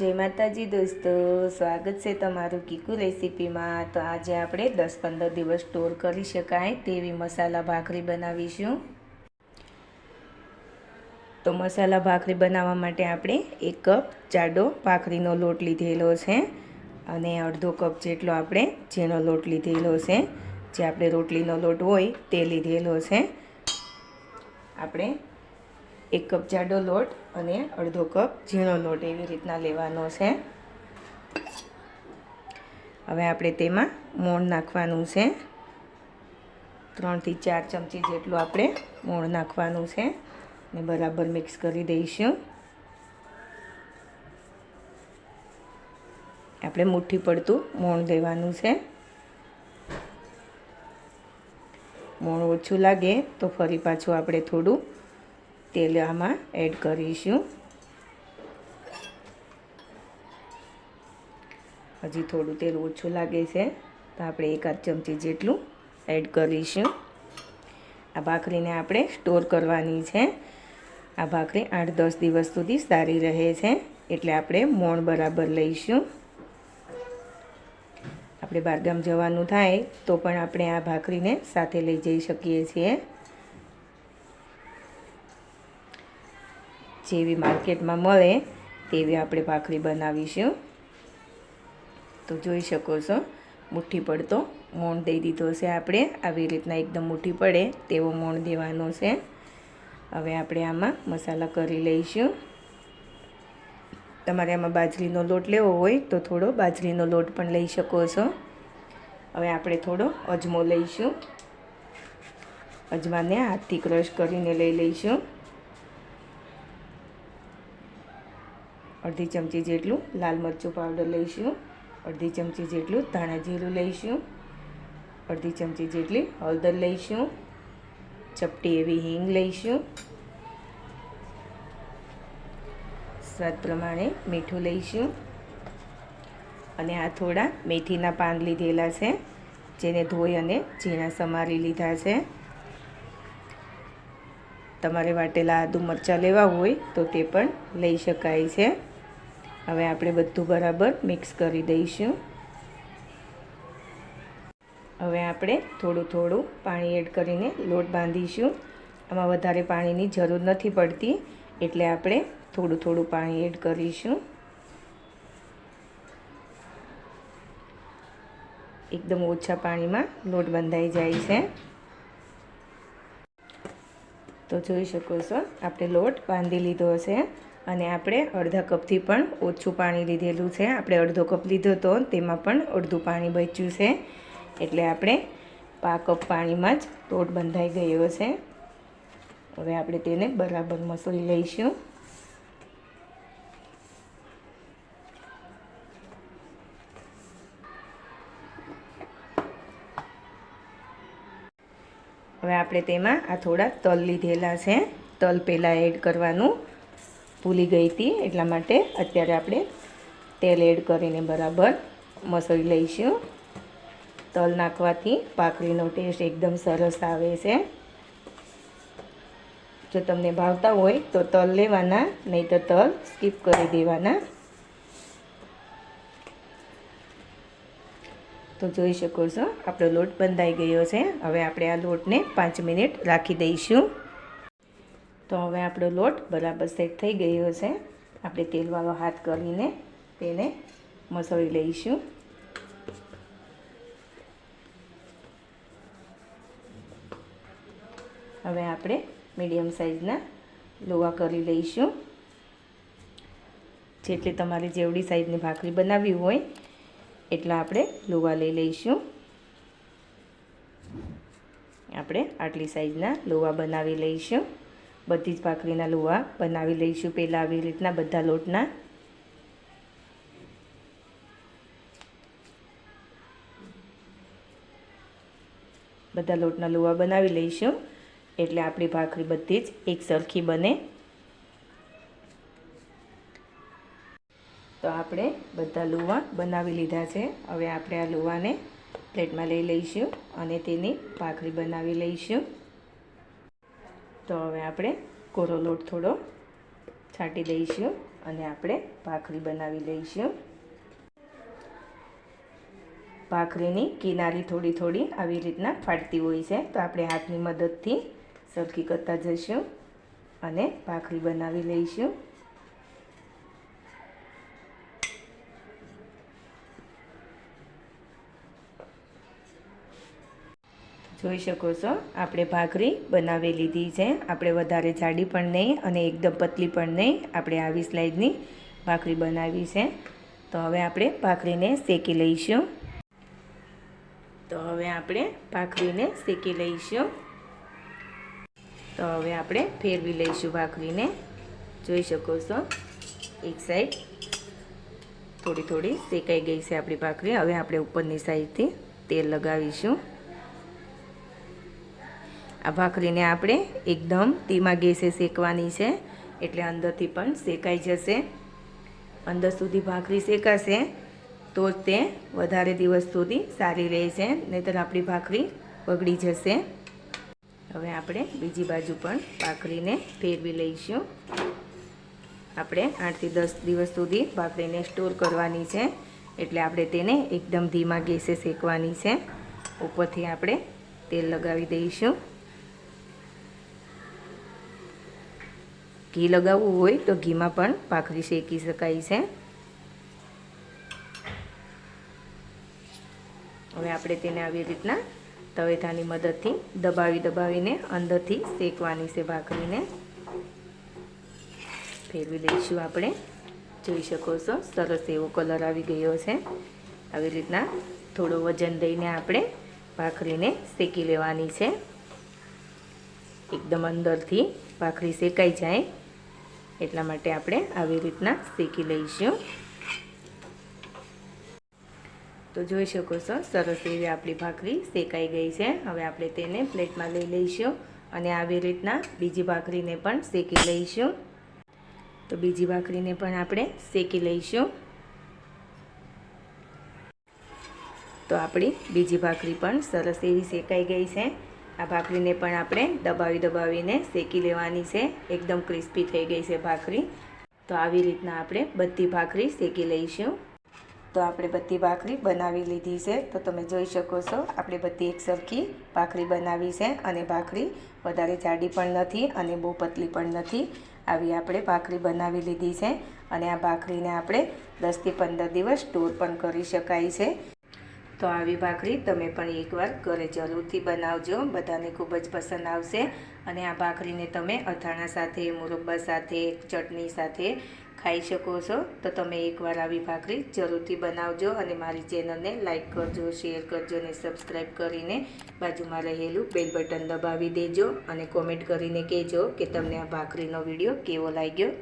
જય માતાજી દોસ્તો, સ્વાગત છે તમારું કીકુ રેસીપીમાં. તો આજે આપણે દસ પંદર દિવસ સ્ટોર કરી શકાય તેવી મસાલા ભાખરી બનાવીશું. તો મસાલા ભાખરી બનાવવા માટે આપણે એક કપ જાડો ભાખરીનો લોટ લીધેલો છે અને અડધો કપ જેટલો આપણે ઝીણો લોટ લીધેલો છે. જે આપણે રોટલીનો લોટ હોય તે લીધેલો છે. આપણે એક કપ જાડો લોટ અને અડધો કપ ઝીણો લોટ એવી રીતના લેવાનો છે. હવે આપણે તેમાં મોણ નાખવાનું છે. ત્રણથી ચાર ચમચી જેટલું આપણે મોણ નાખવાનું છે ને બરાબર મિક્સ કરી દઈશું. આપણે મુઠ્ઠી પડતું મોણ દેવાનું છે. મોણ ઓછું લાગે તો ફરી પાછું આપણે થોડું તેલ આમાં એડ કરીશું. હજી થોડું તેલ ઓછું લાગે છે, તો આપણે એકાદ ચમચી જેટલું એડ કરીશું. આ ભાખરીને આપણે સ્ટોર કરવાની છે. આ ભાખરી આઠ દસ દિવસ સુધી સારી રહે છે, એટલે આપણે મોણ બરાબર લઈશું. આપણે બહારગામ જવાનું થાય, તો પણ આપણે આ ભાખરીને સાથે લઈ જઈ શકીએ છીએ. જેવી માર્કેટમાં મળે તેવી આપણે ભાખરી બનાવીશું. તો જોઈ શકો છો, મુઠ્ઠી પડતો મોણ દઈ દીધો છે આપણે. આવી રીતના એકદમ મુઠ્ઠી પડે તેવો મોણ દેવાનો છે. હવે આપણે આમાં મસાલા કરી લઈશું. તમારે આમાં બાજરીનો લોટ લેવો હોય તો થોડો બાજરીનો લોટ પણ લઈ શકો છો. હવે આપણે થોડો અજમો લઈશું. અજમાને હાથથી ક્રશ કરીને લઈ લઈશું. અડધી ચમચી જેટલું લાલ મરચું પાવડર લઈશું. અડધી ચમચી જેટલું ધાણા જીરું લઈશું. અડધી ચમચી જેટલી હળદર લઈશું. ચપટી એવી હિંગ લઈશું. સ્વાદ પ્રમાણે મીઠું લઈશું. અને આ થોડા મેથીના પાન લીધેલા છે, જેને ધોઈ અને ઝીણા સમારી લીધા છે. તમારે વાટેલા આદુ મરચાં લેવા હોય તો તે પણ લઈ શકાય છે. હવે આપણે બધું બરાબર મિક્સ કરી દઈશું. હવે આપણે થોડું થોડું પાણી એડ કરીને લોટ બાંધીશું. આમાં વધારે પાણીની જરૂર નથી પડતી, એટલે આપણે થોડું થોડું પાણી એડ કરીશું. એકદમ ઓછા પાણીમાં લોટ બંધાઈ જાય છે. તો જોઈ શકો છો, આપણે લોટ બાંધી લીધો છે અને આપણે અડધા કપથી પણ ઓછું પાણી લીધેલું છે. આપણે અડધો કપ લીધો હતો તેમાં પણ અડધું પાણી બચ્યું છે. એટલે આપણે પા કપ પાણીમાં જ લોટ બંધાઈ ગયો છે. હવે આપણે તેને બરાબર મસળી લઈશું. હવે આપણે તેમાં આ થોડા તલ લીધેલા છે. તલ પહેલાં એડ કરવાનું. ભૂલી ગઈ હતી, એટલા માટે અત્યારે આપણે તેલ એડ કરીને બરાબર મસળી લઈશું. તલ નાખવાથી ભાખરીનો ટેસ્ટ એકદમ સરસ આવે છે. જો તમને ભાવતા હોય તો તલ લેવાના નહીં તો તલ સ્કીપ કરી દેવાના. તો જોઈ શકો છો, આપણો લોટ બંધાઈ ગયો છે. હવે આપણે આ લોટને પાંચ મિનિટ રાખી દઈશું. તો હવે આપણો લોટ બરાબર સેટ થઈ ગયો છે. આપણે તેલવાળો હાથ કરીને તેને મસળી લઈશું. હવે આપણે મીડિયમ સાઇઝના લોવા કરી લઈશું. જેટલી તમારે જેવડી સાઈઝની ભાખરી બનાવવી હોય એટલા આપણે લોવા લઈ લઈશું. આપણે આટલી સાઈઝના લોવા બનાવી લઈશું. બધી જ ભાખરીના લોહા બનાવી લઈશું પહેલાં આવી રીતના બધા લોટના. બધા લોટના લોહા બનાવી લઈશું. એટલે આપણી ભાખરી બધી જ એક સરખી બને. તો આપણે બધા લોહા બનાવી લીધા છે. હવે આપણે આ લોહાને પ્લેટમાં લઈ લઈશું અને તેની ભાખરી બનાવી લઈશું. તો હવે આપણે કોરો લોટ થોડો છાંટી દઈશું અને આપણે ભાખરી બનાવી લઈશું. ભાખરીની કિનારી થોડી થોડી આવી રીતના ફાટતી હોય છે, તો આપણે હાથની મદદથી સરખી કરતા જઈશું અને ભાખરી બનાવી લઈશું. જોઈ શકો છો. આપણે ભાખરી બનાવી લીધી છે. આપણે વધારે જાડી પણ નહીં અને એકદમ પતલી પણ નહીં. આપણે આવી સ્લાઇડની ભાખરી બનાવી છે. તો હવે આપણે ભાખરીને શેકી લઈશું. તો હવે આપણે ભાખરીને શેકી લઈશું. તો હવે આપણે ફેરવી લઈશું ભાખરીને. જોઈ શકો છો. એક સાઈડ થોડી થોડી શેકાઈ ગઈ છે આપણી ભાખરી. હવે આપણે ઉપરની સાઈડથી તેલ લગાવીશું. આ ભાખરીને આપણે એકદમ ધીમા ગેસે શેકવાની છે. એટલે અંદરથી પણ શેકાઈ જશે. અંદર સુધી ભાખરી શેકાશે તો જ તે વધારે દિવસ સુધી સારી રહેશે. નહીંતર આપણી ભાખરી બગડી જશે. હવે આપણે બીજી બાજુ પણ ભાખરીને ફેરવી લઈશું. આપણે આઠથી દસ દિવસ સુધી ભાખરીને સ્ટોર કરવાની છે. એટલે આપણે તેને એકદમ ધીમા ગેસે શેકવાની છે. ઉપરથી આપણે તેલ લગાવી દઈશું. ઘી લગાવવું હોય તો ઘીમાં પણ ભાખરી શેકી શકાય છે. હવે આપણે તેને આવી રીતના તવેથાની મદદથી દબાવી દબાવીને અંદરથી શેકવાની છે ભાખરીને. ફેરવી લઈશું આપણે. જોઈ શકો છો, સરસ એવો કલર આવી ગયો છે. આવી રીતના થોડો વજન દઈને આપણે ભાખરીને શેકી લેવાની છે. એકદમ અંદરથી ભાખરી શેકાઈ જાય. એટલા માટે આપણે આવી રીતના શેકી લઈશું. તો જોઈ શકો છો, સરસ એવી આપણી ભાખરી શેકાઈ ગઈ છે. હવે આપણે તેને પ્લેટમાં લઈ લઈશું અને આવી રીતના બીજી ભાખરીને પણ શેકી લઈશું. તો બીજી ભાખરીને પણ આપણે શેકી લઈશું. તો આપણી બીજી ભાખરી પણ સરસ એવી શેકાઈ ગઈ છે. આ ભાખરીને પણ આપણે દબાવી દબાવીને શેકી લેવાની છે. એકદમ ક્રિસ્પી થઈ ગઈ છે ભાખરી. તો આવી રીતના આપણે બધી ભાખરી શેકી લઈશું. તો આપણે બધી ભાખરી બનાવી લીધી છે. તો તમે જોઈ શકો છો, આપણે બધી એક સરખી ભાખરી બનાવી છે અને ભાખરી વધારે જાડી પણ નથી અને બહુ પતલી પણ નથી. આવી આપણે ભાખરી બનાવી લીધી છે અને આ ભાખરીને આપણે દસથી પંદર દિવસ સ્ટોર પણ કરી શકાય છે. તો આવી ભાખરી તમે પણ એકવાર ઘરે જરૂરથી બનાવજો. બધાને ખૂબ જ પસંદ આવશે. અને આ ભાખરીને તમે અથાણા સાથે, મુરબ્બા સાથે, ચટણી સાથે ખાઈ શકો છો. તો તમે એકવાર આવી ભાખરી જરૂરથી બનાવજો અને મારી ચેનલને લાઇક કરજો, શેર કરજો અને સબસ્ક્રાઈબ કરીને બાજુમાં રહેલું બેલ બટન દબાવી દેજો અને કોમેન્ટ કરીને કહેજો કે તમને આ ભાખરીનો વીડિયો કેવો લાગ્યો.